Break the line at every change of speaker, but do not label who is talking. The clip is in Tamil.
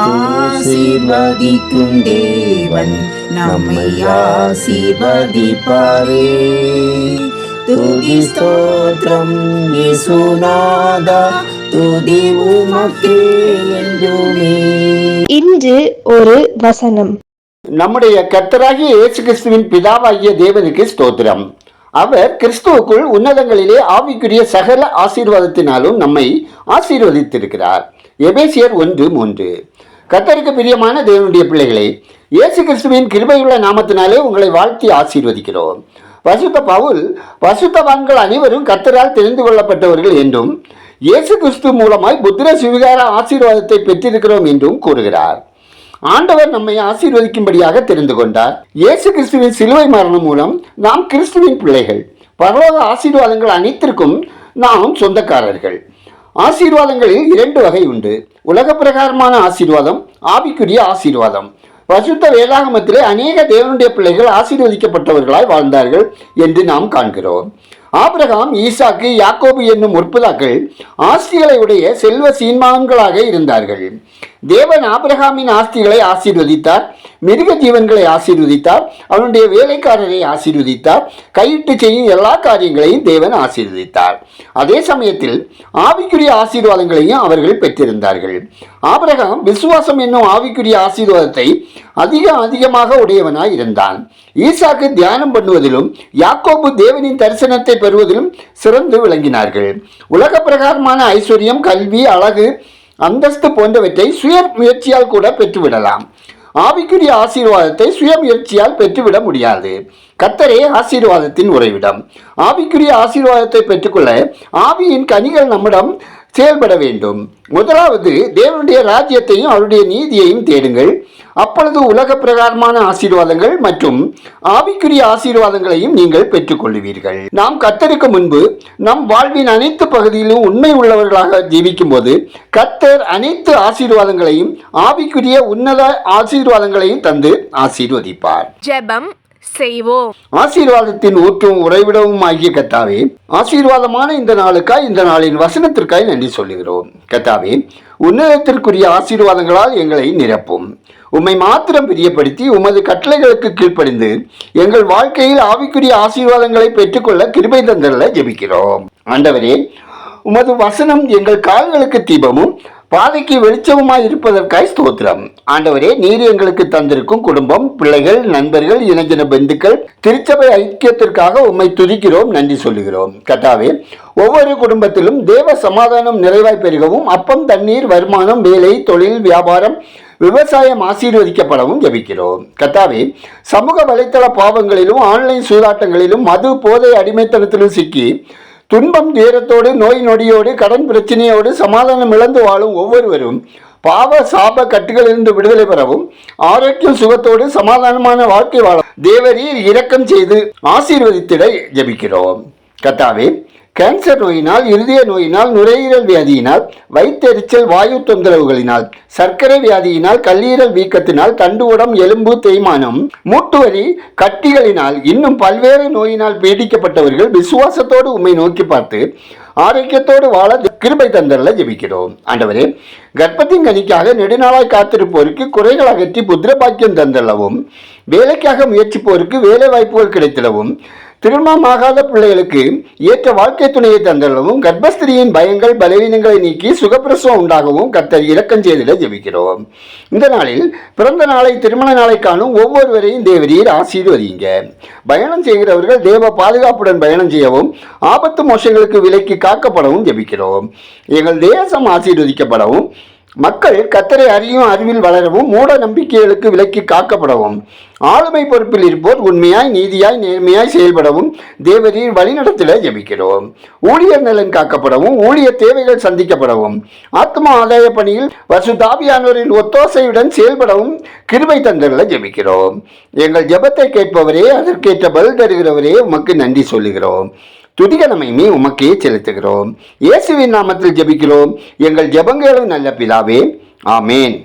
ஆசீர்வதிக்கும் தேவன் நம்மை ஆசீர்வதிப்பாரே துதி ஸ்தோத்ரம் இயேசுநாதா துதி உமக்கே என்றுமே
இன்று ஒரு வசனம்
நம்முடைய கர்த்தராகிய இயேசு கிறிஸ்துவின் பிதாவாகிய தேவனுக்கு ஸ்தோத்திரம் அவர் கிறிஸ்துவுக்குள் உன்னதங்களிலே ஆவிக்குரிய சகல ஆசீர்வாதத்தினாலும் நம்மை ஆசீர்வதித்திருக்கிறார் எபேசியர் ஒன்று மூன்று கத்தருக்கு பிரியமான தேவனுடைய பிள்ளைகளை இயேசு கிறிஸ்துவின் கிருபையுள்ள நாமத்தினாலே உங்களை வாழ்த்தி ஆசீர்வதிக்கிறோம் வசுத்த பவுல் வசுத்தவான்கள் அனைவரும் கத்தரால் தெரிந்து கொள்ளப்பட்டவர்கள் என்றும் இயேசு கிறிஸ்து மூலமாய் புத்திர சுவிகார ஆசீர்வாதத்தை பெற்றிருக்கிறோம் என்றும் கூறுகிறார் ஆண்டவர் நம்மை ஆசீர்வதிக்கும்படியாக தெரிந்து கொண்டார் இயேசு கிறிஸ்துவின் சிலுவை மரணம் மூலம் நாம் கிறிஸ்துவின் பிள்ளைகள் பரவாயில் ஆசீர்வாதங்கள் அனைத்திற்கும் நாம் சொந்தக்காரர்கள் ஆசீர்வாதங்களில் இரண்டு வகை உண்டு உலக பிரகாரமான ஆசீர்வாதம் ஆவிக்குரிய ஆசீர்வாதம் பசுத்த வேதாகமத்திலே அநேக தேவனுடைய பிள்ளைகள் ஆசீர்வதிக்கப்பட்டவர்களாய் வாழ்ந்தார்கள் என்று நாம் காண்கிறோம் ஆபிரகாம் ஈசாக்கு யாக்கோபு என்னும் முற்புதாக்கள் ஆஸ்திகளை உடைய செல்வ சீன்மான்களாக இருந்தார்கள் தேவன் ஆபிரகாமின் ஆஸ்திகளை ஆசீர்வதித்தார் மிருக ஜீவன்களை ஆசீர்வதித்தார் அவனுடைய வேலைக்காரரை ஆசீர்வதித்தார் கையிட்டு செய்யும் எல்லா காரியங்களையும் தேவன் ஆசீர்வதித்தார் அதே சமயத்தில் ஆவிக்குரிய ஆசீர்வாதங்களையும் அவர்கள் பெற்றிருந்தார்கள் ஆபரகம் விசுவாசம் என்னும் ஆவிக்குரிய ஆசீர்வாதத்தை அதிக அதிகமாக உடையவனாய் இருந்தான் ஈசாக்கு தியானம் பண்ணுவதிலும் யாக்கோபு தேவனின் தரிசனத்தை பெறுவதிலும் சிறந்து விளங்கினார்கள் உலக பிரகாரமான ஐஸ்வர்யம் கல்வி அழகு அந்தஸ்து போன்றவற்றை சுய முயற்சியால் கூட பெற்றுவிடலாம் ஆவிக்குரிய ஆசீர்வாதத்தை சுயமுயற்சியால் பெற்றுவிட முடியாது கத்தரே ஆசீர்வாதத்தின் உறைவிடம் ஆவிக்குரிய ஆசீர்வாதத்தை பெற்றுக்கொள்ள ஆவியின் கனிகள் நம்மிடம் செயல்பட வேண்டும் முதலாவது தேவனுடைய ராஜ்யத்தையும் அவருடைய நீதியையும் தேடுங்கள் அப்பொழுது உலக பிரகாரமான ஆசீர்வாதங்கள் மற்றும் ஆவிக்குரிய ஆசீர்வாதங்களையும் நீங்கள் பெற்றுக்கொள்வீர்கள் நாம் கத்தருக்கு முன்பு நம் வாழ்வின் அனைத்து பகுதியிலும் உண்மை உள்ளவர்களாக ஜீவிக்கும் போது கத்தர் அனைத்து ஆசீர்வாதங்களையும் ஆவிக்குரிய உன்னத ஆசீர்வாதங்களையும் தந்து ஆசீர்வதிப்பார்
ஜெபம் செய்வோம் ஆசீர்வாதத்தின் ஊற்றும் உறைவிடவும் ஆகிய கத்தாவே ஆசீர்வாதமான இந்த நாளுக்காய் இந்த நாளின் வசனத்திற்காய் நன்றி சொல்லுகிறோம் கத்தாவே உன்னதத்திற்குரிய ஆசீர்வாதங்களால் எங்களை நிரப்பும் உம்மை மாத்திரம் பிரியப்படுத்தி உமது கட்டளைகளுக்கு கீழ்ப்படிந்து எங்கள் வாழ்க்கையில் ஆவிக்குரிய ஆசீர்வாதங்களை பெற்றுக்கொள்ள கிருபை தந்தல்ல ஜெபிக்கிறோம் ஆண்டவரே உமது வசனம் எங்கள் கால்களுக்கு தீபமும் பாதைக்கு வெளிச்சமாய் இருப்பதற்காய் ஸ்தோத்திரம் ஆண்டவரே நீர் எங்களுக்கு தந்திருக்கும் குடும்பம் பிள்ளைகள் நண்பர்கள் இணைஞ்சின பந்துக்கள் திருச்சபை ஐக்கியத்திற்காக உம்மை துதிக்கிறோம் நன்றி சொல்லுகிறோம் கட்டாவே ஒவ்வொரு குடும்பத்திலும் தேவ சமாதானம் நிறைவாய் பெருகவும் அப்பம் தண்ணீர் வருமானம் வேலை தொழில் வியாபாரம் விவசாயம் ஆசீர்வதிக்கப்படவும் ஜபிக்கிறோம் கத்தாவே சமூக வலைத்தள பாவங்களிலும் ஆன்லைன் சூதாட்டங்களிலும் மது போதை அடிமைத்தனத்திலும் சிக்கி துன்பம் துயரத்தோடு நோய் நொடியோடு கடன் பிரச்சனையோடு சமாதானம் இழந்து வாழும் ஒவ்வொருவரும் பாவ சாப கட்டுகளிலிருந்து விடுதலை பெறவும் ஆரோக்கியம் சுகத்தோடு சமாதானமான வாழ்க்கை வாழ தேவரீர் இரக்கம் செய்து ஆசீர்வதித்திட ஜபிக்கிறோம் கத்தாவே கேன்சர் நோயினால் இருதய நோயினால் நுரையீரல் வியாதியினால் வயிற்றெரிச்சல் வாயு தொந்தரவுகளினால் சர்க்கரை வியாதியினால் கல்லீரல் வீக்கத்தினால் தண்டுவடம் எலும்பு தேய்மானம் மூட்டுவரி கட்டிகளினால் இன்னும் பல்வேறு நோயினால் பீடிக்கப்பட்டவர்கள் விசுவாசத்தோடு உண்மை நோக்கி பார்த்து ஆரோக்கியத்தோடு வாழ கிருபை தந்தரில் ஜெபிக்கிறோம் ஆண்டவரே கர்ப்பத்தின் கனிக்காக நெடுநாளாய் காத்திருப்போருக்கு குறைகள் அகற்றி புத்திரபாக்கியம் பாக்கியம் தந்தளவும் வேலைக்காக முயற்சிப்போருக்கு வேலை வாய்ப்புகள் கிடைத்திடவும் திருமணமாகாத பிள்ளைகளுக்கு ஏற்ற வாழ்க்கை துணையை தந்தளவும் கர்ப்பஸ்திரியின் பயங்கள் பலவீனங்களை நீக்கி சுகப்பிரசவம் உண்டாகவும் கத்தர் இலக்கம் செய்திட ஜெபிக்கிறோம் இந்த நாளில் பிறந்த நாளை திருமண நாளை காணும் ஒவ்வொருவரையும் தேவரீர் ஆசீர்வதிங்க பயணம் செய்கிறவர்கள் தேவ பாதுகாப்புடன் பயணம் செய்யவும் ஆபத்து மோசங்களுக்கு விலக்கி காக்கப்படவும் ஜெபிக்கிறோம் எங்கள் தேசம் ஆசீர்வதிக்கப்படவும் மக்கள் கத்தரை அறியும் அறிவில் வளரவும் மூட நம்பிக்கைகளுக்கு விலக்கி காக்கப்படவும் ஆளுமை பொறுப்பில் இருப்போர் உண்மையாய் நீதியாய் நேர்மையாய் செயல்படவும் தேவரீர் வழிநடத்தில ஜெபிக்கிறோம் ஊழியர் நலன் காக்கப்படவும் ஊழியர் தேவைகள் சந்திக்கப்படவும் ஆத்ம ஆதாய பணியில் வசுதாபியானோரின் ஒத்தோசையுடன் செயல்படவும் கிருபை தந்தர்களை ஜெபிக்கிறோம் எங்கள் ஜபத்தை கேட்பவரே அதற்கேற்ற பதில் தருகிறவரே உமக்கு நன்றி சொல்லுகிறோம் துதிகளை உமக்கே செலுத்துகிறோம் இயேசுவின் நாமத்தில் ஜெபிக்கிறோம் எங்கள் ஜெபங்களும் நல்ல பிதாவே ஆமேன்